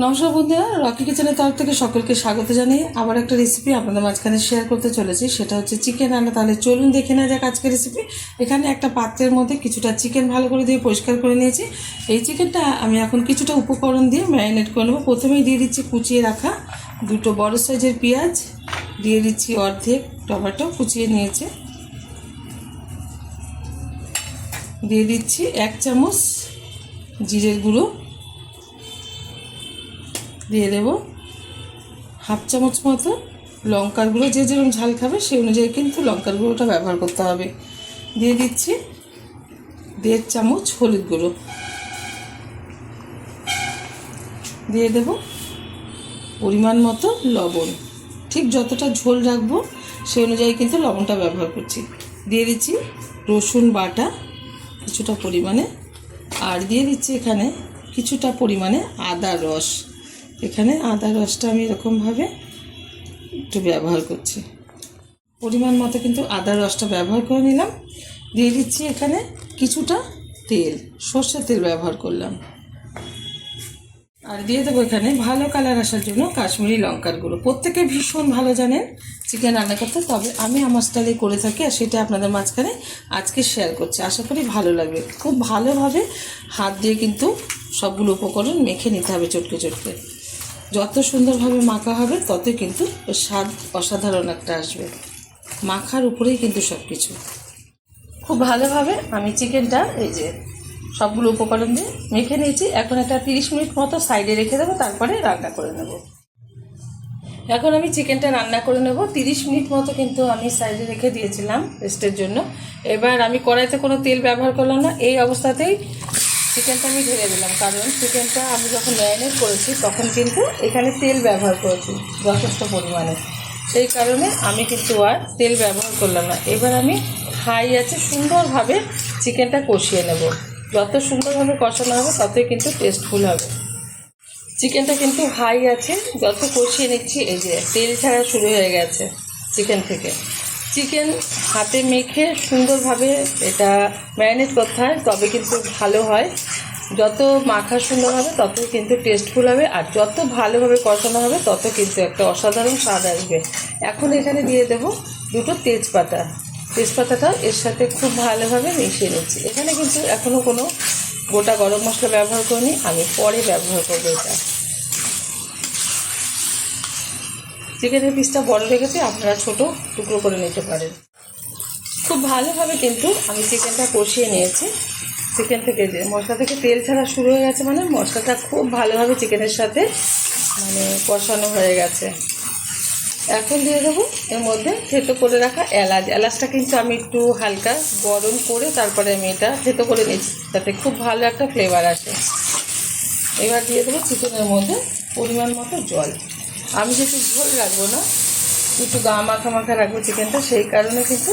নমস্কার বন্ধুরা, রকি কিচেনের তরফ থেকে সকলকে স্বাগত জানিয়ে আবার একটা রেসিপি আপনাদের মাঝখানে শেয়ার করতে চলেছি। সেটা হচ্ছে চিকেন রান্না তাহলে চলুন দেখে নেওয়া যাক আজকের রেসিপি এখানে একটা পাত্রের মধ্যে কিছুটা চিকেন ভালো করে দিয়ে পরিষ্কার করে নিয়েছি। এই চিকেনটা আমি এখন কিছুটা উপকরণ দিয়ে ম্যারিনেট করে নেব। প্রথমেই দিয়ে দিচ্ছি কুচিয়ে রাখা দুটো বড় সাইজের পেঁয়াজ। দিয়ে দিচ্ছি অর্ধেক টমেটো কুচিয়ে নিয়েছে। দিয়ে দিচ্ছি এক চামচ জিরের গুঁড়ো। দিয়ে দেব হাফ চামচ মতো লঙ্কার গুঁড়ো, যে যেরকম ঝাল খাবে সেই অনুযায়ী কিন্তু লঙ্কার গুঁড়োটা ব্যবহার করতে হবে। দিয়ে দিচ্ছি দেড় চামচ হলুদ গুঁড়ো। দিয়ে দেব পরিমাণ মতো লবণ। ঠিক যতটা ঝোল রাখব সেই অনুযায়ী কিন্তু লবণটা ব্যবহার করছি। দিয়ে দিচ্ছি রসুন বাটা কিছুটা পরিমাণে। আর দিয়ে দিচ্ছি এখানে কিছুটা পরিমাণে আদা রস। এখানে আদা রসটা আমি এরকমভাবে একটু ব্যবহার করছি। পরিমাণ মতো কিন্তু আদা রসটা ব্যবহার করে নিলাম। দিয়ে দিচ্ছি এখানে কিছুটা তেল, সর্ষের তেল ব্যবহার করলাম। আর দিয়ে দেবো এখানে ভালো কালার আসার জন্য কাশ্মীরি লঙ্কার গুঁড়ো। প্রত্যেকে ভীষণ ভালো জানেন চিকেন রান্না করতে, তবে আমি আমার স্টাইলে করে থাকি আর সেটা আপনাদের মাঝখানে আজকে শেয়ার করছি। আশা করি ভালো লাগবে। খুব ভালোভাবে হাত দিয়ে কিন্তু সবগুলো উপকরণ মেখে নিতে হবে চটকে চটকে। যত সুন্দরভাবে মাখা হবে ততই কিন্তু স্বাদ অসাধারণ একটা আসবে। মাখার উপরেই কিন্তু সব কিছু খুব ভালোভাবে আমি চিকেনটা এই যে সবগুলো উপকরণ দিয়ে মেখে নিয়েছি। এখন একটা তিরিশ মিনিট মতো সাইডে রেখে দেবো, তারপরে রান্না করে নেব। এখন আমি চিকেনটা রান্না করে নেব। তিরিশ মিনিট মতো কিন্তু আমি সাইডে রেখে দিয়েছিলাম রেস্টের জন্য। এবার আমি কড়াইতে কোনো তেল ব্যবহার করলাম না। এই অবস্থাতেই চিকেনটা আমি ঢেলে দিলাম, কারণ চিকেনটা আমি যখন ম্যারিনেট করেছি, তখন কিন্তু এখানে তেল ব্যবহার করেছি যথেষ্ট পরিমাণে। সেই কারণে আমি কিন্তু আর তেল ব্যবহার করলাম না। এবার আমি হাই আছে, সুন্দরভাবে চিকেনটা কষিয়ে নেব। যত সুন্দরভাবে কষানো হবে, ততই কিন্তু টেস্টফুল হবে। চিকেনটা কিন্তু হাই আছে, যত কষিয়ে নিচ্ছি, এই যে তেল ছাড়া শুরু হয়ে গেছে চিকেন থেকে। চিকেন হাতে মেখে সুন্দরভাবে এটা ম্যারিনেট করতে হয়, তবে কিন্তু ভালো হয়। যত মাখা সুন্দর হবে, তত কিন্তু টেস্টফুল হবে, আর যত ভালোভাবে কষানো হবে, তত কিন্তু একটা অসাধারণ স্বাদ আসবে। এখন এখানে দিয়ে দেব দুটো তেজপাতা। তেজপাতাটা এর সাথে খুব ভালোভাবে মিশিয়ে নিচ্ছি। এখানে কিন্তু এখনও কোনো গোটা গরম মশলা ব্যবহার করিনি, আমি পরে ব্যবহার করব এটা। চিকেনের পিসটা বড় রেখেছি, আপনারা ছোট টুকরো করে নিতে পারেন। খুব ভালোভাবে কিন্তু আমি চিকেনটা কষিয়ে নিয়েছি। চিকেন থেকে যে মশলা থেকে তেল ছাড়া শুরু হয়ে গেছে মানে মশলাটা খুব ভালোভাবে চিকেনের সাথে মানে কষানো হয়ে গেছে। এখন দিয়ে দেবো এর মধ্যে থেতো করে রাখা এলাচ। এলাচটা কিন্তু আমি একটু হালকা গরম করে তারপরে আমি এটা থেতো করে নিয়েছি তাতে খুব ভালো একটা ফ্লেভার আসে। এবার দিয়ে দেবো চিকেনের মধ্যে পরিমাণ মতো জল। আমি যেহেতু ঝোল রাখব না, একটু গা মাখা মাখা রাখব চিকেনটা সেই কারণে কিন্তু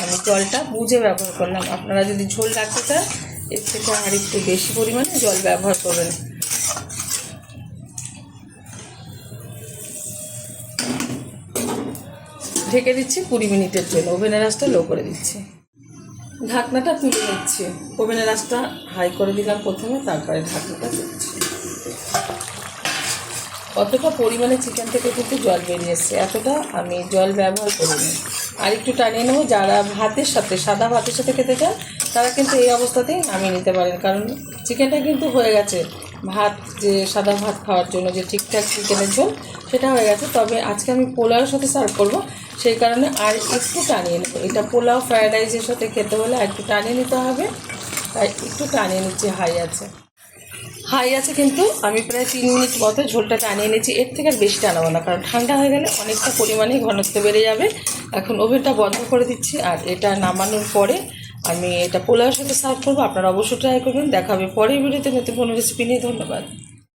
আমি জলটা বুঝে ব্যবহার করলাম। আপনারা যদি ঝোল রাখতে চান, এর থেকে আর একটু বেশি পরিমাণে জল ব্যবহার করবেন। ঢেকে দিচ্ছি কুড়ি মিনিটের জন্য, ওভেনের আঁচটা লো করে দিচ্ছি। ঢাকনাটা তুলে নিচ্ছি। ওভেনের আঁচটা হাই করে দিলাম প্রথমে, তারপরে ঢাকনাটা তুলছি। অতটা পরিমাণে চিকেন থেকে কিন্তু জল বেরিয়ে এসছে। এতটা আমি জল ব্যবহার করিনি। আর একটু টানিয়ে নেব। যারা ভাতের সাথে, সাদা ভাতের সাথে খেতে চান, তারা কিন্তু এই অবস্থাতেই নামিয়ে নিতে পারেন। কারণ চিকেনটা কিন্তু হয়ে গেছে। ভাত, যে সাদা ভাত খাওয়ার জন্য যে ঠিকঠাক চিকেনের ঝোল, সেটা হয়ে গেছে। তবে আজকে আমি পোলাওর সাথে সার্ভ করব। সেই কারণে আর একটু টানিয়ে নেব। এটা পোলাও ফ্রায়েড রাইসের সাথে খেতে হলে আর একটু টানিয়ে নিতে হবে। তাই একটু টানিয়ে নিচ্ছি হাই আছে। হাই আছে কিন্তু। আমি প্রায় তিন মিনিট মতো ঝোলটা টানিয়ে এনেছি। এর থেকে আর বেশি টানাবো না, কারণ ঠান্ডা হয়ে গেলে অনেকটা পরিমাণে ঘনত্ব বেড়ে যাবে। এখন ওভেনটা বন্ধ করে দিচ্ছি, আর এটা নামানোর পরে আমি এটা পোলাওয়ের সাথে সার্ভ করব। আপনারা অবশ্যই ট্রাই করবেন। দেখাবে পরের ভিডিওতে নতুন কোনো রেসিপি নিয়ে। ধন্যবাদ।